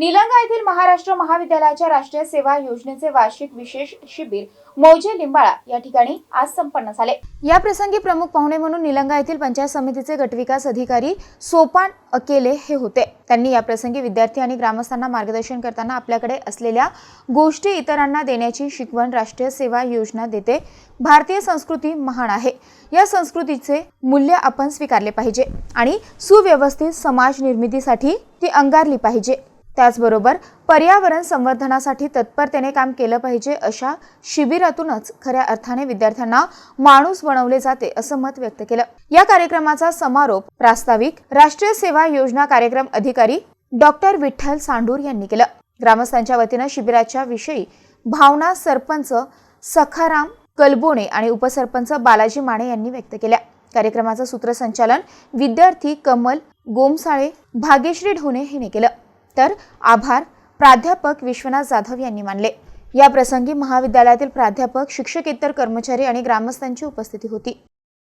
निलंगा येथील महाराष्ट्र महाविद्यालयाच्या राष्ट्रीय सेवा योजनेचे वार्षिक विशेष शिबिर मौजे लिंबाळा या ठिकाणी आज संपन्न झाले. या प्रसंगी प्रमुख पाहुणे म्हणून निलंगा येथील पंचायत समितीचे गटविकास अधिकारी सोपान अकेले हे होते. त्यांनी या प्रसंगी विद्यार्थी आणि ग्रामस्थांना मार्गदर्शन करताना आपल्याकडे असलेल्या गोष्टी इतरांना देण्याची शिकवण राष्ट्रीय सेवा योजना देते. भारतीय संस्कृती महान आहे. या संस्कृतीचे मूल्य आपण स्वीकारले पाहिजे आणि सुव्यवस्थित समाज निर्मितीसाठी ती अंगारली पाहिजे. त्याचबरोबर पर्यावरण संवर्धनासाठी तत्परतेने काम केलं पाहिजे अशा शिबिरातूनच खऱ्या अर्थाने विद्यार्थ्यांना माणूस बनवले जाते असं मत व्यक्त केलं. या कार्यक्रमाचा समारोप प्रास्ताविक राष्ट्रीय सेवा योजना कार्यक्रम अधिकारी डॉक्टर विठ्ठल सांडूर यांनी केलं. ग्रामस्थांच्या वतीनं शिबिराच्या विषयी भावना सरपंच सखाराम कलबोणे आणि उपसरपंच बालाजी माने यांनी व्यक्त केल्या. कार्यक्रमाचं सूत्रसंचालन विद्यार्थी कमल गोमसाळे भाग्यश्री ढोणे हिने केलं. तर आभार. प्राध्यापक विश्वनाथ जाधव यांनी मानले. या प्रसंगी महाविद्यालयातील प्राध्यापक शिक्षकेतर कर्मचारी आणि ग्रामस्थांची उपस्थिती होती.